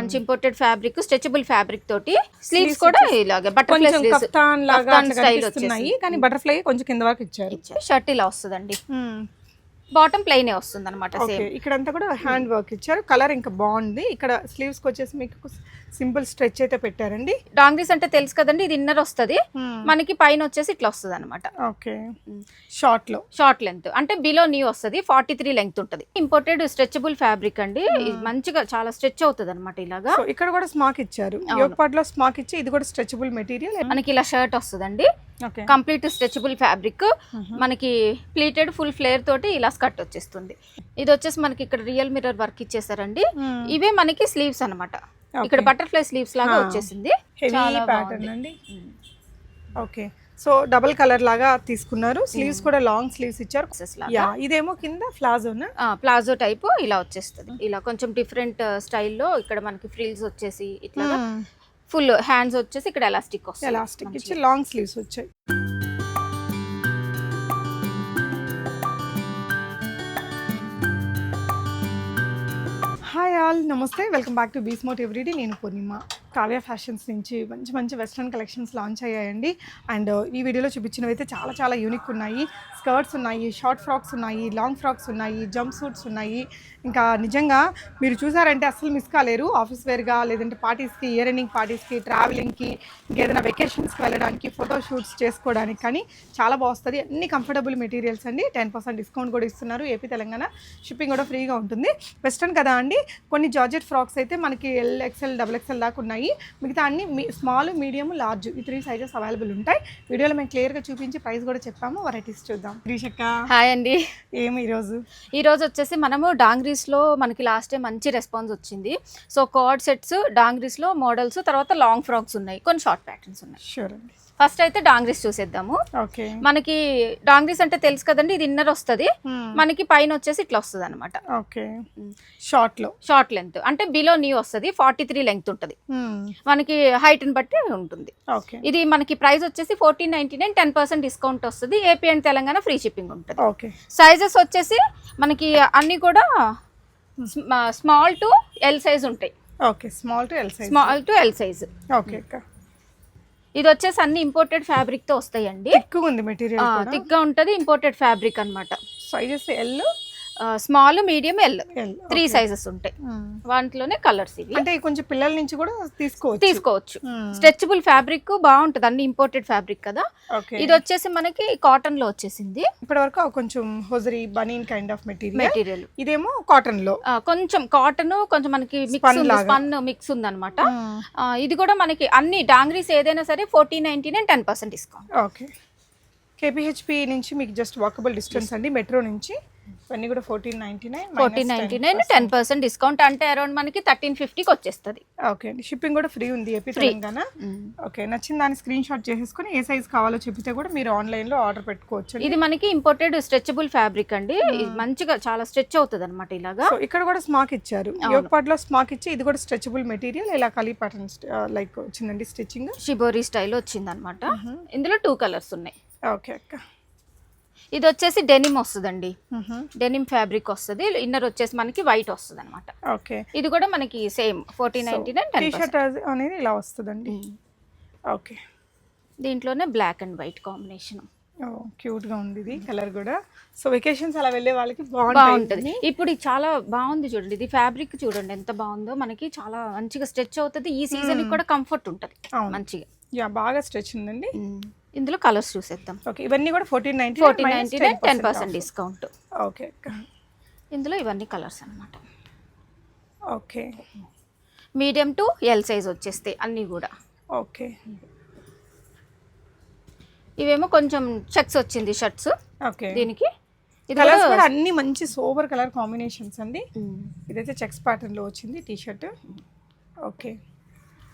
మంచి imported fabric stretchable fabric తోటి sleeves కూడా ఇలాగే బటర్ఫ్లై లాగా స్టైల్ కనిపిస్తున్నాయి కానీ బటర్ఫ్లై కొంచెం కింద వరకు ఇచ్చారు. షర్ట్ ఇలా వస్తుందండి. బాటమ్ ప్లెయిన్ వస్తుంది అనమాట సేమ్. ఇక్కడంతా కూడా హ్యాండ్ వర్క్ ఇచ్చారు. కలర్ ఇంకా బాగుంది. ఇక్కడ స్లీవ్స్కి వచ్చేసి మీకు సింపుల్ స్ట్రెచ్ అయితే పెట్టారండి. డాంగ్రీస్ అంటే తెలుసు కదండి ఇది ఇన్నర్ వస్తుంది. మనకి పైన వచ్చేసి ఇట్లా వస్తుంది అనమాట ఓకే. షార్ట్లో షార్ట్ లెంత్ అంటే బిలో నీ వస్తుంది ఫార్టీ త్రీ లెంగ్త్ ఉంటుంది. ఇంపోర్టెడ్ స్ట్రెచబుల్ ఫ్యాబ్రిక్ అండి. ఇది మంచిగా చాలా స్ట్రెచ్ అవుతుంది అనమాట ఇలాగా ఇక్కడ కూడా స్మాక్ ఇచ్చారు. పార్ట్లో స్మాక్ ఇచ్చి ఇది కూడా స్ట్రెచబుల్ మెటీరియల్. మనకి ఇలా షర్ట్ వస్తుందండి. ఓకే కంప్లీట్ స్ట్రెచబుల్ ఫ్యాబ్రిక్ మనకి ప్లీటెడ్ ఫుల్ ఫ్లేర్ తోటి ఇలా స్కర్ట్ వచ్చేస్తుంది. ఇది వచ్చేసి మనకి ఇక్కడ రియల్ మిర్రర్ వర్క్ ఇచ్చేసారండి. ఇవే మనకి స్లీవ్స్ అన్నమాట. ఇక్కడ బటర్ఫ్లై స్లీవ్స్ లాగా. వచ్చేసింది. చాలా బాగుంది. ఓకే సో డబుల్ కలర్ లాగా తీసుకున్నారు. స్లీవ్స్ కూడా లాంగ్ స్లీవ్స్ ఇచ్చారు. ఇదేమో కింద ప్లాజోనా ఆ, ప్లాజో టైప్ ఇలా వచ్చేస్తుంది. ఇలా కొంచెం డిఫరెంట్ స్టైల్లో ఇక్కడ మనకి ఫ్రిల్స్ వచ్చేసి ఇట్లా ఫుల్ హ్యాండ్స్ వచ్చేసి ఇక్కడ ఎలాస్టిక్ వస్తుంది ఎలాస్టిక్ ఇచ్చి లాంగ్ స్లీవ్స్ వచ్చాయి. హాయ్ ఆల్ నమస్తే. వెల్కమ్ బ్యాక్ టు బీస్మోట్ ఎవ్రీడే. నేను పూర్ణిమ. కావ్య ఫ్యాషన్స్ నుంచి మంచి మంచి వెస్ట్రన్ కలెక్షన్స్ లాంచ్ అయ్యాయండి. అండ్ ఈ వీడియోలో చూపించినవి అయితే చాలా చాలా యూనిక్ ఉన్నాయి. స్కర్ట్స్ ఉన్నాయి షార్ట్ ఫ్రాక్స్ ఉన్నాయి లాంగ్ ఫ్రాక్స్ ఉన్నాయి జంప్ సూట్స్ ఉన్నాయి. ఇంకా నిజంగా మీరు చూసారంటే అస్సలు మిస్ కాలేరు. ఆఫీస్ వేర్గా లేదంటే పార్టీస్కి ఇయర్ ఎండింగ్ పార్టీస్కి ట్రావెలింగ్కి ఇంకేదైనా వెకేషన్స్కి వెళ్ళడానికి ఫోటో షూట్స్ చేసుకోవడానికి కానీ చాలా బాగుస్తుంది. అన్ని కంఫర్టబుల్ మెటీరియల్స్ అండి. టెన్ పర్సెంట్ డిస్కౌంట్ కూడా ఇస్తున్నారు. ఏపీ తెలంగాణ షిప్పింగ్ కూడా ఫ్రీగా ఉంటుంది. వెస్ట్రన్ కదా అండి? కొన్ని జార్జెట్ ఫ్రాక్స్ అయితే మనకి ఎల్ ఎక్స్ఎల్ డబుల్ ఎక్స్ఎల్ దాకా ఉన్నాయి. మిగతా అన్ని మీ స్మాల్ మీడియం లార్జ్ ఈ త్రీ సైజెస్ అవైలబుల్ ఉంటాయి. వీడియోలో మేము క్లియర్గా చూపించి ప్రైస్ కూడా చెప్పాము. వెరైటీస్ చూద్దాం. గ్రీషక్క హాయ్ అండి. ఏమి ఈరోజు? ఈ రోజు వచ్చేసి మనము డాంగ్రీస్లో మనకి లాస్ట్ టైం మంచి రెస్పాన్స్ వచ్చింది. సో కార్డ్ సెట్స్ డాంగ్రీస్లో మోడల్స్ తర్వాత లాంగ్ ఫ్రాక్స్ ఉన్నాయి. కొన్ని షార్ట్ ప్యాటర్న్స్ ఉన్నాయి. షూర్ అండి. ఫస్ట్ అయితే డాంగ్రీస్ చూసేద్దాము. ఓకే. మనకి డాంగ్రీస్ అంటే తెలుసు కదండి ఇది ఇన్నర్ వస్తుంది. మనకి పైన వచ్చేసి ఇట్లా వస్తుంది అనమాట ఓకే షార్ట్లో షార్ట్ లెంత్ అంటే బిలో నీ వస్తుంది ఫార్టీ త్రీ లెంగ్త్ ఉంటుంది మనకి height ని బట్టి ఉంటుంది. ఓకే. ఇది మనకి ప్రైస్ వచ్చేసి fourteen ninety nine ten percent discount వస్తుంది A P and Telangana free shipping ఉంటుంది. ఓకే. సైజెస్ వచ్చేసి మనకి అన్ని కూడా స్మాల్ టు ఎల్ సైజ్ ఉంటాయి. Okay. Small to L size small to L size okay ఇది వచ్చేసి అన్ని ఇంపోర్టెడ్ ఫ్యాబ్రిక్తో వస్తాయండి. ఎక్కువ ఉంది మెటీరియల్ కూడా. థిక్గా ఉంటది ఇంపోర్టెడ్ ఫ్యాబ్రిక్ అన్నమాట. Sizes L small medium L three sizes ఉంటాయి. వాటిలోనే కలర్స్ ఇవి. అంటే కొంచెం పిల్లల నుంచి కూడా తీసుకోవచ్చు. తీసుకోవచ్చు. Hmm. స్ట్రెచబుల్ ఫ్యాబ్రిక్ బాగుంటది అన్ని ఇంపోర్టెడ్ ఫ్యాబ్రిక్ కదా. ఇది వచ్చేసి మనకి కాటన్లో వచ్చేసింది. ఇప్పటి వరకు కొంచెం hosiery banian kind of material material ఇదేమో కాటన్లో కొంచెం కాటన్ కొంచెం మనకి మిక్స్. స్పన్ మిక్స్ ఉంది అనమాట ఇది కూడా మనకి అన్ని డాంగ్రీస్ ఏదైనా సరే fourteen ninety nine ten percent discount okay K P H B నుంచి మీకు జస్ట్ వాకబుల్ డిస్టెన్స్ అండి మెట్రో నుంచి. ఇవన్నీ కూడా fourteen ninety nine fourteen ninety nine ten percent discount అంటే అరౌండ్ మనకి థర్టీన్ ఫిఫ్టీకి వచ్చేస్తుంది. ఓకే అండి. షిప్పింగ్ కూడా ఫ్రీ ఉంది ఏపీ తెలంగాణ. ఓకే నచ్చిన దాన్ని స్క్రీన్ షాట్ చేసేసుకొని ఏ సైజ్ కావాలో చెప్తే కూడా మీరు ఆన్లైన్లో ఆర్డర్ పెట్టుకోవచ్చు ఇది మనకి ఇంపోర్టెడ్ స్ట్రెచబుల్ ఫ్యాబ్రిక్ అండి. మంచిగా చాలా స్ట్రెచ్ అవుతుంది అనమాట ఇలాగా ఇక్కడ కూడా స్మాక్ ఇచ్చారు. యోగ్ పార్ట్లో స్మాక్ ఇచ్చి ఇది కూడా స్ట్రెచబుల్ మెటీరియల్ ఇలా కలీ ప్యాటర్న్ లైక్ వచ్చిందండి స్టిచ్చింగ్ షిబోరీ స్టైల్ వచ్చింది అనమాట ఇందులో టూ కలర్స్ ఉన్నాయి. ఓకే అక్క. ఇది వచ్చేసి డెనిమ్ వస్తుందండి. డెనిమ్ ఫ్యాబ్రిక్ వస్తుంది. ఇన్నర్ వచ్చేసి మనకి వైట్ వస్తుంది అనమాట ఓకే. ఇది కూడా మనకి same fourteen ninety nine T shirt అనేది ఇలా వస్తుందండి. ఓకే. దీంట్లోనే బ్లాక్ అండ్ వైట్ కాంబినేషన్. క్యూట్గా ఉంది ఇది కలర్ కూడా. సో వెకేషన్స్ అలా వెళ్ళే వాళ్ళకి బాగుంటది. ఇప్పుడు చాలా బాగుంది చూడండి. ఇది ఫ్యాబ్రిక్ చూడండి ఎంత బాగుందో. మనకి చాలా మంచిగా స్ట్రెచ్ అవుతుంది. ఈ సీజన్ కూడా కంఫర్ట్ ఉంటుంది. మంచిగా. యా బాగా స్ట్రెచ్ ఉందండి. ఇందులో కలర్స్ చూసేద్దాం. ఓకే ఇవన్నీ కూడా fourteen ninety fourteen ninety nine ten percent discount okay ఇందులో ఇవన్నీ కలర్స్ అన్నమాట. Okay. Medium to L size వచ్చేస్తాయి అన్నీ కూడా. ఓకే. ఇవేమో కొంచెం చెక్స్ వచ్చింది షర్ట్స్. ఓకే. దీనికి కలర్స్ కూడా అన్ని మంచి సోబర్ కలర్ కాంబినేషన్స్ అండి. ఇదైతే చెక్స్ ప్యాటర్న్లో వచ్చింది టీ షర్ట్ ఓకే.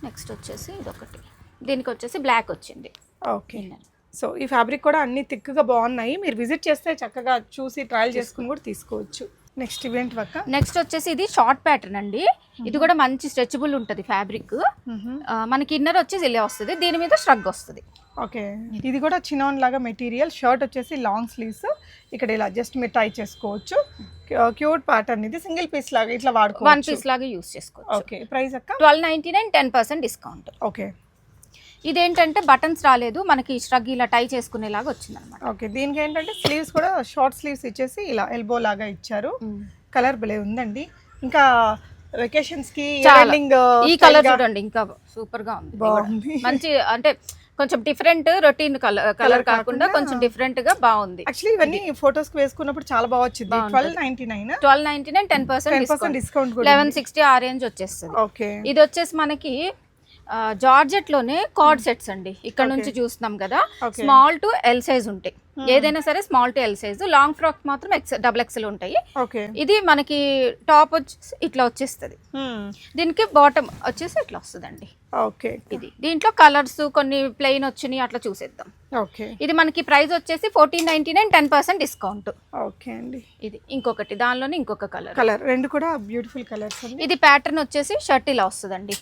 నెక్స్ట్ వచ్చేసి ఇదొకటి. దీనికి వచ్చేసి బ్లాక్ వచ్చింది. ఓకే. సో ఈ ఫ్యాబ్రిక్ కూడా అన్ని థిక్గా బాగున్నాయి. మీరు విజిట్ చేస్తే చక్కగా చూసి ట్రయల్ చేసుకుని కూడా తీసుకోవచ్చు. నెక్స్ట్ ఈవెంట్ పక్క. నెక్స్ట్ వచ్చేసి ఇది షార్ట్ ప్యాటర్న్ అండి. ఇది కూడా మంచి స్ట్రెచబుల్ ఉంటుంది ఫ్యాబ్రిక్. మనకి ఇన్నర్ వచ్చేసి ఇలా వస్తుంది. దీని మీద స్ట్రగ్ వస్తుంది. ఓకే. ఇది కూడా చినాన్ లాగా మెటీరియల్. షర్ట్ వచ్చేసి లాంగ్ స్లీవ్స్. ఇక్కడ ఇలా జస్ట్ మీరు ట్రై చేసుకోవచ్చు. క్యూట్ ప్యాటర్న్ ఇది. సింగిల్ పీస్ లాగా ఇట్లా వన్ వాడుకోవచ్చు. పీస్ లాగా యూస్ చేసుకోవచ్చు. ఓకే. ప్రైస్ అక్క? Twelve ninety nine ten percent discount. Okay. ఇదేంటంటే బటన్స్ రాలేదు మనకి స్ట్రగ్ ఇలా టై చేసుకునేలాగా వచ్చింది అనమాట ఓకే దీనికి ఏంటంటే స్లీవ్స్ కూడా షార్ట్ స్లీవ్స్ ఇచ్చేసి ఇలా ఎల్బో లాగా ఇచ్చారు. కలర్ భలే ఉందండి. ఇంకా వెకేషన్స్కి ఈ style కలర్ చూడండి ఇంకా సూపర్గా ఉంది మంచి అంటే కొంచెం డిఫరెంట్ రొటీన్ కలర్ కలర్ కాకుండా కొంచెం డిఫరెంట్గా బాగుంది. యాక్చువల్లీ ఇవన్నీ ఫొటోస్కి వేసుకున్నప్పుడు చాలా బాగా వచ్చింది. Twelve ninety nine twelve ninety nine ten percent discount eleven sixty ఆ రేంజ్ వచ్చేస్తుంది. ఓకే. ఇది వచ్చేసి మనకి జార్జెట్లోనే కార్డ్ సెట్స్ అండి. ఇక్కడ నుంచి చూస్తున్నాం కదా. స్మాల్ టు ఎల్ సైజ్ ఉంటాయి. ఏదైనా సరే small to L size. Long frock మాత్రం ఎక్స్ డబుల్ ఎక్స్ఎల్ ఉంటాయి. ఓకే. ఇది మనకి టాప్ వచ్చేసి ఇట్లా వచ్చేస్తుంది. దీనికి బాటమ్ వచ్చేసి ఇట్లా వస్తుందండి. ఓకే. ఇది. దీంట్లో కలర్స్ కొన్ని ప్లెయిన్ వచ్చినాయి అట్లా చూసేద్దాం. ఓకే. ఇది మనకి ప్రైస్ వచ్చేసి fourteen ninety nine ten percent discount. Okay అండి. ఇది ఇంకొకటి దానిలోనే ఇంకొక కలర్. కలర్. రెండు కూడా బ్యూటిఫుల్ కలర్స్ ఇది ప్యాటర్న్ వచ్చేసి షర్ట్ ఇలా వస్తుందండి.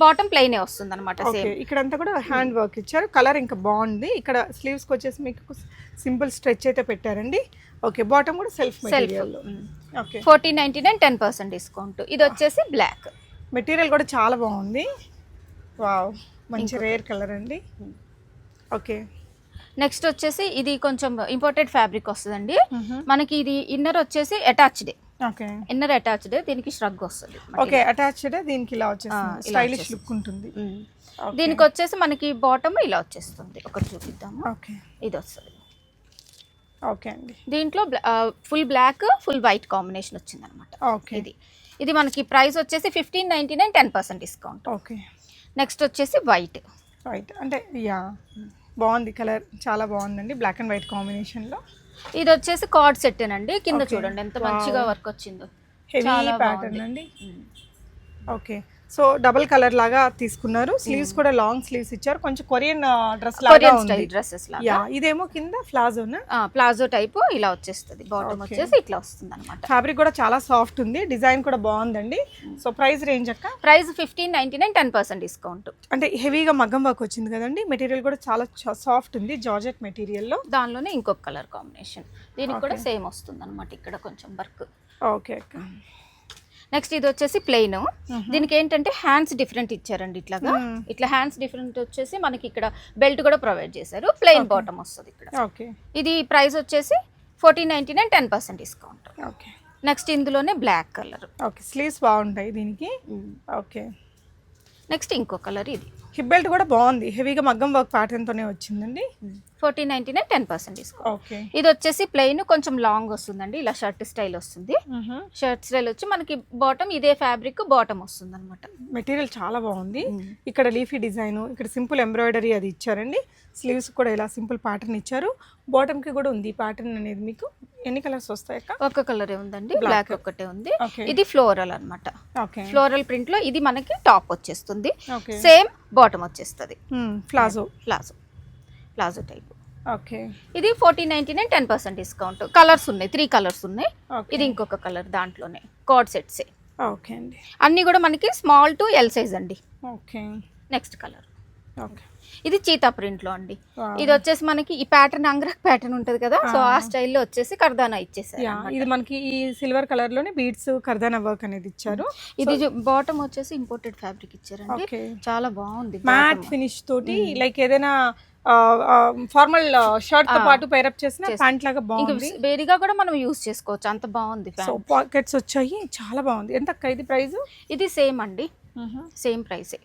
బాటమ్ ప్లెయినే వస్తుంది అనమాట సేమ్. ఇక్కడంతా కూడా హ్యాండ్ వర్క్ ఇచ్చారు. కలర్ ఇంకా బాగుంది. ఇక్కడ స్లీవ్స్కి వచ్చేసి మీకు సింపుల్ స్ట్రెచ్ అయితే పెట్టారండి. ఓకే బాటమ్ కూడా self self okay. Fourteen ninety nine ten percent discount. ఇది వచ్చేసి బ్లాక్. మెటీరియల్ కూడా చాలా బాగుంది. వావ్ మంచి రేర్ కలర్ అండి. ఓకే. నెక్స్ట్ వచ్చేసి ఇది కొంచెం ఇంపోర్టెడ్ ఫ్యాబ్రిక్ వస్తుందండి. మనకి ఇది ఇన్నర్ వచ్చేసి అటాచ్డ్. ఇన్నర్ అటాచ్డ్ దీనికి ష్రగ్ వస్తుంది ఓకే అటాచ్డ్ దీనికి ఇలా వచ్చేస్తుంది. స్టైలిష్. లుక్ ఉంటుంది. దీనికి వచ్చేసి మనకి బాటమ్ ఇలా వచ్చేస్తుంది. ఒకటి చూపిద్దాము. ఓకే. ఇది వస్తుంది. ఓకే అండి. దీంట్లో full black full white combination వచ్చింది అనమాట ఓకే. ఇది. ఇది మనకి ప్రైస్ వచ్చేసి fifteen ninety nine ten percent discount okay. Next వచ్చేసి వైట్ రైట్ అంటే యా బాగుంది. కలర్ చాలా బాగుందండి. బ్లాక్ అండ్ వైట్ కాంబినేషన్లో ఇది వచ్చేసి కార్డ్ సెట్ అండి కింద. చూడండి ఎంత మంచిగా వర్క్ వచ్చిందో హెవీ చాలా ప్యాటర్న్. అండి. ఓకే సో డబుల్ కలర్ లాగా తీసుకున్నారు. స్లీవ్స్ కూడా లాంగ్ స్లీవ్స్ ఇచ్చారు. కొంచెం కొరియన్ డ్రెస్ లాగా ఉంది. డ్రెస్సెస్ లాగా? ఇదేమో కింద ప్లాజోనా ప్లాజో టైప్ ఇలా వచ్చేస్తుంది. బాటమ్. వచ్చేసి ఇట్లా వస్తుంది అనమాట ఫ్యాబ్రిక్ కూడా చాలా సాఫ్ట్ ఉంది. డిజైన్ కూడా బాగుందండి. సో ప్రైస్ రేంజ్ అక్క? Price fifteen ninety nine ten percent discount. అంటే హెవీగా మగ్గం వర్క్ వచ్చింది కదండి. మెటీరియల్ కూడా చాలా సాఫ్ట్ ఉంది జార్జెట్ మెటీరియల్లో. దానిలోనే ఇంకొక కలర్ కాంబినేషన్. దీనికి కూడా సేమ్ వస్తుంది అనమాట ఇక్కడ కొంచెం వర్క్. ఓకే అక్క. నెక్స్ట్ ఇది వచ్చేసి ప్లెయిన్. దీనికి ఏంటంటే హ్యాండ్స్ డిఫరెంట్ ఇచ్చారండి ఇట్లాగా. ఇట్లా హ్యాండ్స్ డిఫరెంట్ వచ్చేసి మనకి ఇక్కడ బెల్ట్ కూడా ప్రొవైడ్ చేశారు. ప్లెయిన్ బాటమ్ వస్తుంది ఇక్కడ. ఓకే. ఇది ప్రైస్ వచ్చేసి fourteen ninety nine ten percent discount. Okay. Next ఇందులోనే బ్లాక్ కలర్. ఓకే. స్లీవ్స్ బాగుంటాయి దీనికి. ఓకే. నెక్స్ట్ ఇంకో కలర్ ఇది. హిప్ బెల్ట్ కూడా బాగుంది. హెవీగా మగ్గం వర్క్ ప్యాటర్న్ తోనే వచ్చిందండి. Fourteen ninety nine ten percent okay. ఇది వచ్చేసి ప్లెయిన్ కొంచెం లాంగ్ వస్తుందండి. ఇలా షర్ట్ స్టైల్ వస్తుంది. షర్ట్ స్టైల్ వచ్చి మనకి బాటమ్ ఇదే ఫ్యాబ్రిక్ బాటమ్ వస్తుంది అనమాట మెటీరియల్ చాలా బాగుంది. ఇక్కడ లీఫీ డిజైన్ ఇక్కడ సింపుల్ ఎంబ్రాయిడరీ అది ఇచ్చారండి. స్లీవ్స్ కూడా ఇలా సింపుల్ ప్యాటర్న్ ఇచ్చారు. బాటమ్కి కూడా ఉంది ప్యాటర్న్ అనేది మీకు. ఎన్ని కలర్స్ వస్తాయి ఒక కలరే ఉందండి. బ్లాక్ ఒక్కటే ఉంది. ఇది ఫ్లోరల్ అన్నమాట. ఓకే. ఫ్లోరల్ ప్రింట్లో ఇది మనకి టాప్ వచ్చేస్తుంది. సేమ్ బాటమ్ వచ్చేస్తుంది. Palazzo. Palazzo. Palazzo type. Okay. ఇది fourteen ninety nine ten percent discount. Colours ఉన్నాయి త్రీ కలర్స్ ఉన్నాయి. ఇది ఇంకొక కలర్ దాంట్లోనే కార్డ్ సెట్సే. ఓకే అండి. అన్నీ కూడా మనకి స్మాల్ టు ఎల్ సైజ్ అండి. ఓకే. Next colour. ఓకే. ఇది చీతా ప్రింట్లో అండి. ఇది వచ్చేసి మనకి ఈ ప్యాటర్న్ అంగ్రక్ ప్యాటర్న్ ఉంటది కదా సో ఆ స్టైల్లో వచ్చేసి కర్దానా ఇచ్చేసారు ఇది మనకి ఈ సిల్వర్ కలర్లోనే బీడ్స్ కర్దానా వర్క్ అనేది ఇచ్చారు. ఇది బాటమ్ వచ్చేసి ఇంపోర్టెడ్ ఫ్యాబ్రిక్ ఇచ్చారండి. చాలా బాగుంది మ్యాట్. ఫినిష్ తోటి లైక్ ఏదైనా ఫార్మల్ షర్ట్తో. పాటు పైరప్ చేసిన చేసి- ప్యాంట్ లాగా బాగుంది. వేడిగా కూడా మనం యూస్ చేసుకోవచ్చు. అంత బాగుంది సో పాకెట్స్ వచ్చాయి. చాలా బాగుంది. ఎంత ఇది ప్రైస్ ఇది సేమ్ అండి. Same ప్రైసే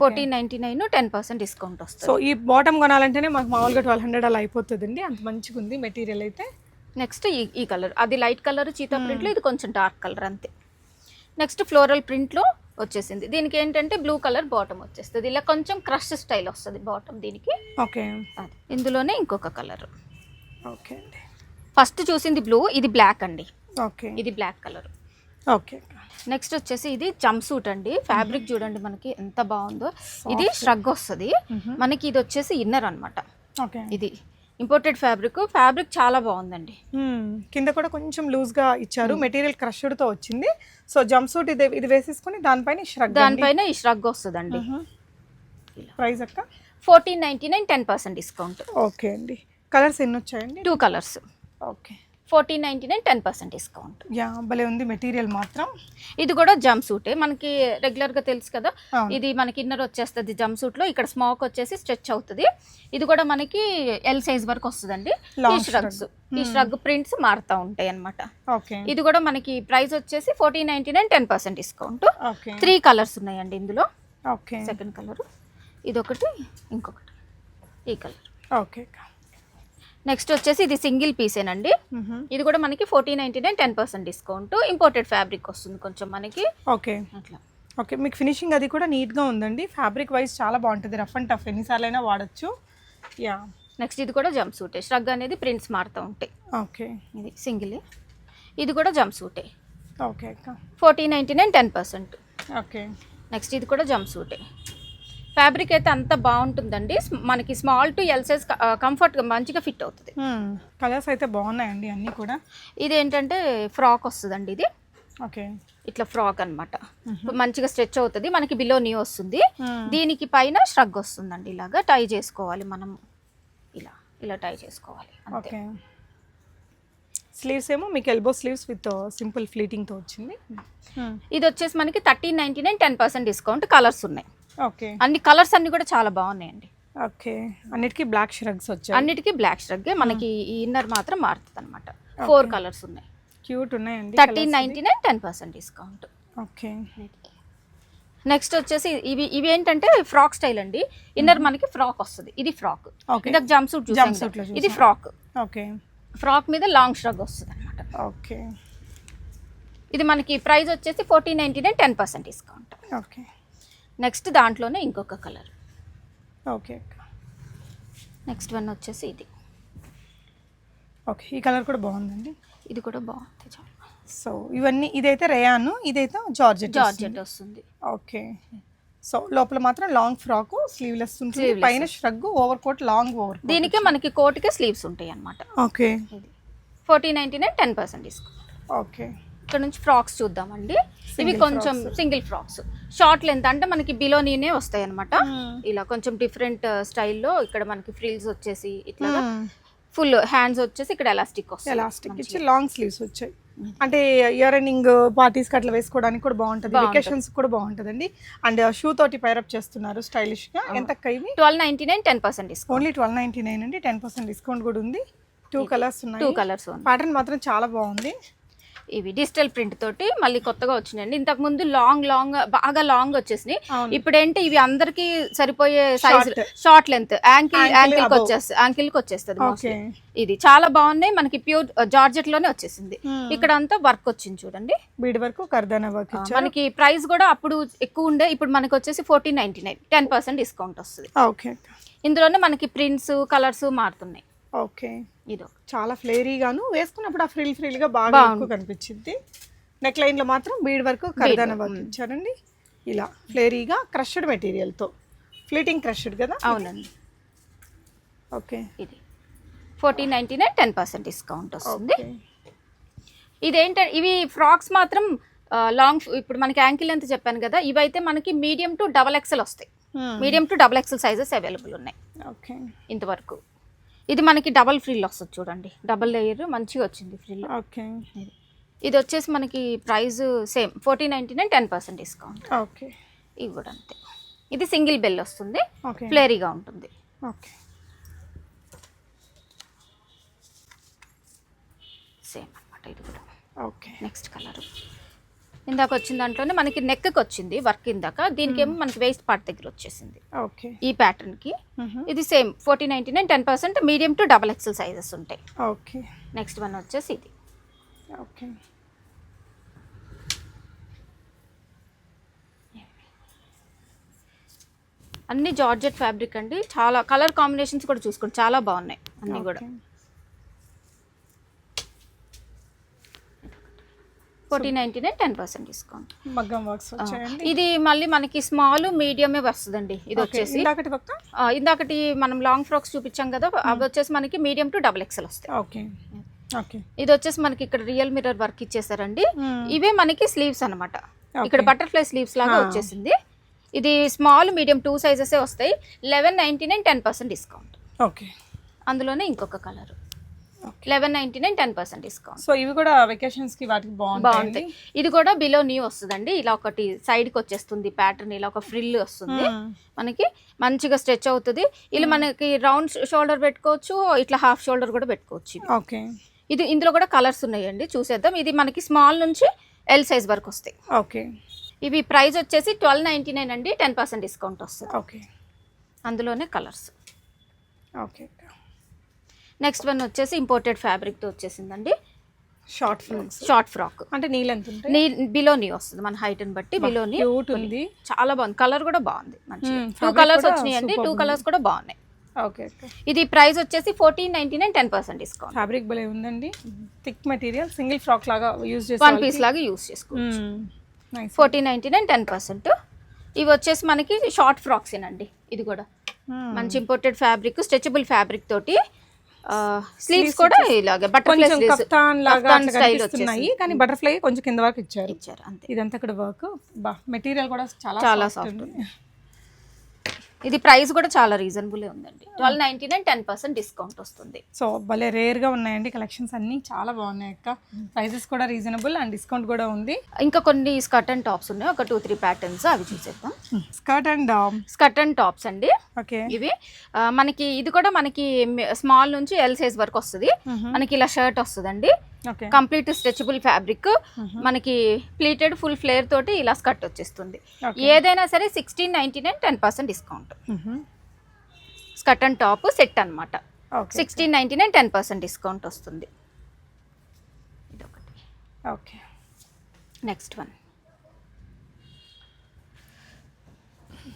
fourteen ninety nine ten percent discount so వస్తుంది ఈ బాటమ్ కొనాలంటేనే మాకు మామూలుగా ట్వెల్వ్ హండ్రెడ్ అలా అయిపోతుందండి. అంత మంచిగా ఉంది మెటీరియల్ అయితే. నెక్స్ట్ ఈ ఈ కలర్ అది లైట్ కలర్ చీతా ప్రింట్లో ఇది కొంచెం డార్క్ కలర్ అంతే. నెక్స్ట్ ఫ్లోరల్ ప్రింట్లో వచ్చేసింది. దీనికి ఏంటంటే బ్లూ కలర్ బాటమ్ వచ్చేస్తుంది. ఇలా కొంచెం క్రష్ స్టైల్ వస్తుంది బాటమ్ దీనికి. ఓకే అది. ఇందులోనే ఇంకొక కలర్ ఓకే అండి. ఫస్ట్ చూసింది బ్లూ ఇది బ్లాక్ అండి. ఓకే ఇది బ్లాక్ కలర్ ఓకే నెక్స్ట్ వచ్చేసి ఇది జంప్ సూట్ అండి ఫ్యాబ్రిక్ చూడండి మనకి ఎంత బాగుందో. ఇది ష్రగ్ వస్తుంది. మనకి ఇది వచ్చేసి ఇన్నర్ అన్నమాట. ఓకే. ఇది ఇంపోర్టెడ్ ఫ్యాబ్రిక్ ఫ్యాబ్రిక్ చాలా బాగుందండి. కింద కూడా కొంచెం లూజ్గా ఇచ్చారు మెటీరియల్ క్రష్డ్తో వచ్చింది. సో జంప్ సూట్ ఇది ఇది వేసేసుకుని దానిపైన ష్రగ్ దానిపైన ఈ ష్రగ్ వస్తుందండి. ప్రైస్ అక్క? Fourteen ninety nine ten percent discount okay అండి. కలర్స్ ఎన్ని వచ్చాయండి? Two colours okay. Fourteen ninety nine ten percent discount. Yeah భలే ఉంది మెటీరియల్ మాత్రం. ఇది కూడా జంప్ సూటే. మనకి రెగ్యులర్గా తెలుసు కదా. ఇది మనకి ఇన్నర్ వచ్చేస్తుంది జంప్ సూట్లో ఇక్కడ స్మోక్ వచ్చేసి స్ట్రెచ్ అవుతుంది. ఇది కూడా మనకి ఎల్ సైజ్ వరకు వస్తుందండి. ఈ ష్రగ్స్. ఈ ష్రగ్ ప్రింట్స్ మారుతూ ఉంటాయి అన్నమాట. ఓకే ఇది కూడా మనకి ప్రైస్ వచ్చేసి fourteen ninety nine ten percent discount. Three colours ఉన్నాయండి ఇందులో. ఓకే సెకండ్ కలర్ ఇదొకటి ఇంకొకటి. ఈ కలర్ ఓకే నెక్స్ట్ వచ్చేసి ఇది సింగిల్ పీసేనండి. ఇది కూడా మనకి fourteen ninety nine ten percent discount. Imported fabric వస్తుంది కొంచెం మనకి. ఓకే. అట్లా. ఓకే మీకు ఫినిషింగ్ అది కూడా నీట్గా ఉందండి. ఫ్యాబ్రిక్ వైజ్ చాలా బాగుంటుంది. రఫ్ అండ్ టఫ్ ఎన్నిసార్లు అయినా వాడచ్చు. యా. నెక్స్ట్ ఇది కూడా జంప్ సూటే. ష్రగ్ అనేది ప్రింట్స్ మారుతూ ఉంటాయి ఓకే. ఇది సింగిల్. ఇది కూడా jump సూటే. Okay fourteen ninety nine ten percent. Okay. Next ఇది కూడా జంప్ సూటే. ఫ్యాబ్రిక్ అయితే అంత బాగుంటుందండి. మనకి స్మాల్ టు ఎల్ సైజ్ కంఫర్ట్గా మంచిగా ఫిట్ అవుతుంది. కలర్స్ అయితే బాగున్నాయండి అన్నీ కూడా. ఇది ఏంటంటే ఫ్రాక్ వస్తుందండి ఇది. ఓకే. ఇట్లా ఫ్రాక్ అనమాట మంచిగా స్ట్రెచ్ అవుతుంది. మనకి బిలో నీ వస్తుంది. దీనికి పైన ష్రగ్ వస్తుందండి ఇలాగా. టై చేసుకోవాలి మనం. ఇలా ఇలా టై చేసుకోవాలి. ఓకే. స్లీవ్స్ ఏమో మీకు ఎల్బో స్లీవ్స్ విత్ సింపుల్ ఫ్లీటింగ్తో వచ్చింది. ఇది వచ్చేసి మనకి thirteen ninety nine ten percent discount colours ఉన్నాయి. ఓకే. అన్ని కలర్స్ అన్ని కూడా చాలా బాగున్నాయండి. ఓకే. అన్నిటికీ బ్లాక్ షరగ్స్ వచ్చాయి. అన్నిటికీ బ్లాక్ స్ట్రగ్ మనకి ఈ ఇన్నర్ మాత్రం మారుతుంది అనమాట ఫోర్ కలర్స్ ఉన్నాయి. క్యూట్ ఉన్నాయండి thirteen ninety nine ten percent discount okay. Next వచ్చేసి ఇవి ఇవి ఏంటంటే ఫ్రాక్ స్టైల్ అండి. ఇన్నర్ మనకి ఫ్రాక్ వస్తుంది. ఇది ఫ్రాక్. ఇందాక జంప్ సూట్ suit లో ఇది. Frock okay. ఫ్రాక్ మీద లాంగ్ స్ట్రగ్ వస్తుంది అనమాట ఓకే. ఇది మనకి ప్రైస్ వచ్చేసి fourteen ninety nine ten percent discount okay. Next దాంట్లోనే ఇంకొక కలర్. ఓకే. నెక్స్ట్ వన్ వచ్చేసి ఇది. ఓకే ఈ కలర్ కూడా బాగుందండి. ఇది కూడా బాగుంది సో ఇవన్నీ ఇదైతే రేయాను ఇదైతే జార్జెట్ జార్జెట్ వస్తుంది. ఓకే. సో లోపల మాత్రం లాంగ్ ఫ్రాక్ స్లీవ్లెస్ ఉంటుంది. పైన shrug over coat long over దీనికే మనకి కోట్కి స్లీవ్స్ ఉంటాయి అనమాట ఓకే. ఇది. Fourteen ninety nine ten percent discount. Okay. ఇక్కడ నుంచి ఫ్రాక్స్ చూద్దామండి. ఇవి కొంచెం సింగిల్ ఫ్రాక్స్. షార్ట్ లెంత్ అంటే మనకి బిలో నీనే వస్తాయి అనమాట Hmm. ఇలా కొంచెం డిఫరెంట్ స్టైల్లో ఇక్కడ మనకి ఫ్రిల్స్ వచ్చేసి ఇట్లా ఫుల్ హ్యాండ్స్ వచ్చేసి ఇక్కడ ఎలాస్టిక్ వస్తుంది ఎలాస్టిక్ ఇచ్చి లాంగ్ స్లీవ్స్ వచ్చాయి. అంటే ఇయర్ ఎండింగ్ పార్టీస్ అట్లా వేసుకోవడానికి కూడా బాగుంటుంది. వెకేషన్స్ కూడా బాగుంటుందండి. అండ్ షూ తోటి పైరప్ చేస్తున్నారు స్టైలిష్గా ఎంత ఇవి twelve ninety nine ten percent discount only twelve ninety nine అండి. టెన్ పర్సెంట్ డిస్కౌంట్ కూడా ఉంది. టూ కలర్స్ టూ ఉన్నాయి. కలర్స్ ప్యాటర్న్ మాత్రం చాలా బాగుంది. ఇవి డిజిటల్ ప్రింట్ తోటి మళ్ళీ కొత్తగా వచ్చినాయండి. ఇంతకు ముందు లాంగ్ లాంగ్ బాగా లాంగ్ వచ్చేసినాయి. ఇప్పుడు ఏంటి ఇవి అందరికి సరిపోయే సైజ్. షార్ట్ లెంత్ యాంకిల్ యాంకిల్కి. వచ్చేస్తుంది యాంకిల్కి వచ్చేస్తుంది. ఇది చాలా బాగున్నాయి. మనకి ప్యూర్ జార్జెట్లోనే వచ్చేసింది. Hmm. ఇక్కడ అంతా వర్క్ వచ్చింది చూడండి. బీడ్ వరకు కర్దానా మనకి ప్రైస్ కూడా అప్పుడు ఎక్కువ ఉండే. ఇప్పుడు మనకి వచ్చేసి fourteen ninety nine ten percent discount వస్తుంది. ఓకే ఇందులోనే మనకి ప్రింట్స్ కలర్స్ మారుతున్నాయి. ఓకే. ఇది. చాలా ఫ్లేరీగాను వేసుకున్నప్పుడు ఆ ఫ్రిల్ ఫ్రిల్గా బాగా కనిపించింది నెక్ లైన్లో మాత్రం బీడ్ వరకు కర్దానా ఇచ్చారండి. ఇలా ఫ్లేరీగా క్రష్డ్ మెటీరియల్తో ఫ్లీటింగ్ క్రష్డ్ కదా? అవునండి. ఓకే. ఇది. Fourteen ninety nine ten percent discount వస్తుంది. ఇదేంటంటే ఇవి ఫ్రాక్స్ మాత్రం లాంగ్ ఇప్పుడు మనకి యాంకిల్ ఎంత చెప్పాను కదా ఇవైతే మనకి మీడియం టు డబల్ ఎక్సెల్ వస్తాయి. Medium to double XL sizes available ఉన్నాయి. ఓకే. ఇంతవరకు. ఇది మనకి డబల్ ఫ్రిల్ వస్తుంది చూడండి. డబల్ లేయర్ మంచిగా వచ్చింది ఫ్రిల్. ఓకే. ఇది. వచ్చేసి మనకి price same fourteen ninety nine ten percent discount. Okay. ఇవి కూడా అంతే ఇది సింగిల్ బెల్ వస్తుంది. ఓకే. ఫ్లేరీగా ఉంటుంది. ఓకే. సేమ్ అన్నమాట ఇది కూడా. ఓకే. Next colour. ఇందాక వచ్చిన దాంట్లోనే మనకి నెక్కి వచ్చింది వర్క్ ఇందాక. దీనికేమో మనకి వేస్ట్ పార్ట్ దగ్గర వచ్చేసింది ఓకే. ఈ ప్యాటర్న్కి ఇది same forty ninety nine ten percent medium to double XL sizes ఉంటాయి. ఓకే. నెక్స్ట్ వన్ వచ్చేసి ఇది. ఓకే. అన్ని జార్జెట్ ఫ్యాబ్రిక్ అండి. చాలా కలర్ కాంబినేషన్స్ కూడా చూసుకోండి. చాలా బాగున్నాయి అన్ని కూడా. Forty ninety nine ten percent discount. మగ్గం వర్క్స్ వచ్చాయండి. ఇది మళ్ళీ మనకి స్మాల్ మీడియమే వస్తుందండి. ఇది వచ్చేసి. ఇందాకటి మనం లాంగ్ ఫ్రాక్స్ చూపించాం కదా అవి వచ్చేసి మనకి మీడియం టు డబుల్ ఎక్సెల్ వస్తాయి. Okay okay. ఇది వచ్చేసి మనకి ఇక్కడ రియల్ మిర్రర్ వర్క్ ఇచ్చేసారండి. ఇవే మనకి స్లీవ్స్ అన్నమాట. ఇక్కడ. బటర్ఫ్లై స్లీవ్స్ లాగా. వచ్చేసింది. ఇది స్మాల్ మీడియం టూ సైజెసే వస్తాయి. Eleven ninety nine ten percent discount okay. అందులోనే ఇంకొక colour eleven ninety nine ten percent discount so ఇవి కూడా వెకేషన్స్కి వాటికి బాగుంటాయి. ఇది కూడా బిలో న్యూ వస్తుందండి. ఇలా ఒకటి side కి వచ్చేస్తుంది ప్యాటర్న్ ఇలా ఒక ఫ్రిల్ వస్తుంది. మనకి మంచిగా స్ట్రెచ్ అవుతుంది. ఇలా మనకి రౌండ్ షోల్డర్ పెట్టుకోవచ్చు ఇట్లా హాఫ్ షోల్డర్ కూడా పెట్టుకోవచ్చు. ఓకే ఇది ఇందులో కూడా కలర్స్ ఉన్నాయండి చూసేద్దాం. ఇది మనకి స్మాల్ నుంచి ఎల్ సైజ్ వరకు వస్తాయి. ఓకే ఇవి ప్రైస్ వచ్చేసి ట్వెల్వ్ నైంటీ నైన్ అండి టెన్ పర్సెంట్ డిస్కౌంట్ వస్తుంది. ఓకే అందులోనే కలర్స్ ఓకే నెక్స్ట్ వన్ వచ్చేసి ఇంపోర్టెడ్ ఫ్యాబ్రిక్తో వచ్చేసిందండి. షార్ట్ ఫ్రాక్స్ షార్ట్ ఫ్రాక్ అంటే నీళ్ళు ఎంత ఉంటాయి నీ బిలో నీ వస్తుంది. మన హైట్ని బట్టి బిలో నీ ఉంది. చాలా బాగుంది. కలర్ కూడా బాగుంది Hmm, టూ కలర్స్ వచ్చినాయండి. Superb two. కలర్స్ కూడా బాగున్నాయి. ఓకే ఓకే ఇది ప్రైస్ వచ్చేసి fourteen ninety nine ten percent discount fabric భలే ఉందండి. థిక్ మెటీరియల్ సింగిల్ ఫ్రాక్ లాగా యూజ్ చేసి వన్ పీస్ లాగా యూస్ చేసుకోవచ్చు. Fourteen ninety nine ten percent ఇవి వచ్చేసి మనకి షార్ట్ ఫ్రాక్స్ అండి ఇది కూడా. మంచి ఇంపోర్టెడ్ ఫ్యాబ్రిక్ స్ట్రెచబుల్ ఫ్యాబ్రిక్ తోటి స్లీవ్స్ కూడా ఇలాగే బటర్ఫ్లై కఫ్తాన్ లాగా స్టైల్ కనిపిస్తున్నాయి కానీ బటర్ఫ్లై కొంచెం కింద వరకు ఇచ్చారు. ఇచ్చారు అంతే. ఇదంతా ఇక్కడ వర్క్ బా మెటీరియల్ కూడా చాలా చాలా soft. ఉంది. ఇది ప్రైస్ కూడా చాలా రీజనబుల్ ఉందండి. Twelve ninety nine ten percent discount వస్తుంది. సో భలే రేర్గా ఉన్నాయండి కలెక్షన్స్ అన్ని. చాలా బాగున్నాయి అక్క. ప్రైసెస్ కూడా రీజనబుల్ అండ్ డిస్కౌంట్ కూడా ఉంది. ఇంకా కొన్ని స్కర్ట్ అండ్ టాప్స్ ఉన్నాయి. ఒక టూ త్రీ ప్యాటర్న్స్ అవి చూసేద్దాం. Skirt and skirt and tops అండి. ఓకే ఇవి. మనకి ఇది కూడా మనకి స్మాల్ నుంచి ఎల్ సైజ్ వరకు వస్తుంది. మనకి ఇలా షర్ట్ వస్తుందండి. కంప్లీట్ స్ట్రెచబుల్ ఫ్యాబ్రిక్ మనకి ప్లీటెడ్ ఫుల్ ఫ్లేర్ తోటి ఇలా స్కర్ట్ వచ్చేస్తుంది. ఏదైనా సరే sixteen ninety nine ten percent discount skirt and top set అన్నమాట. Okay sixteen ninety nine ten percent discount వస్తుంది. ఇదొకటి. Okay next one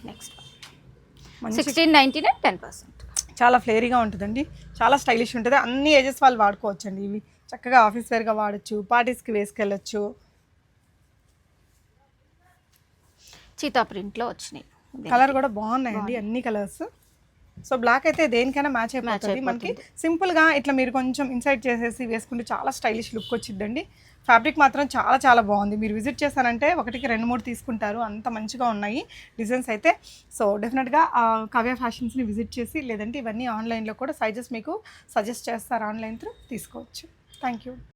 next sixteen ninety nine ten percent చాలా ఫ్లేరీగా ఉంటుందండి. చాలా స్టైలిష్ ఉంటుంది. అన్ని ఏజెస్ వాళ్ళు వాడుకోవచ్చు అండి ఇవి. చక్కగా ఆఫీస్ వేర్గా వాడచ్చు పార్టీస్కి వేసుకెళ్ళచ్చు. చీతా ప్రింట్లో వచ్చినాయి. కలర్ కూడా బాగున్నాయండి అన్ని కలర్స్. సో బ్లాక్ అయితే దేనికైనా మ్యాచ్ అయిపోతుంది. మనకి సింపుల్గా ఇట్లా మీరు కొంచెం ఇన్సైడ్ చేసేసి వేసుకుంటే చాలా స్టైలిష్ లుక్ వచ్చిద్దండి. ఫ్యాబ్రిక్ మాత్రం చాలా చాలా బాగుంది. మీరు విజిట్ చేశారంటే ఒకటికి రెండు మూడు తీసుకుంటారు. అంత మంచిగా ఉన్నాయి డిజైన్స్ అయితే. సో డెఫినెట్గా కవ్య ఫ్యాషన్స్ని విజిట్ చేసి లేదంటే ఇవన్నీ ఆన్లైన్లో కూడా సైజెస్ మీకు సజెస్ట్ చేస్తారు ఆన్లైన్ త్రూ తీసుకోవచ్చు. Thank you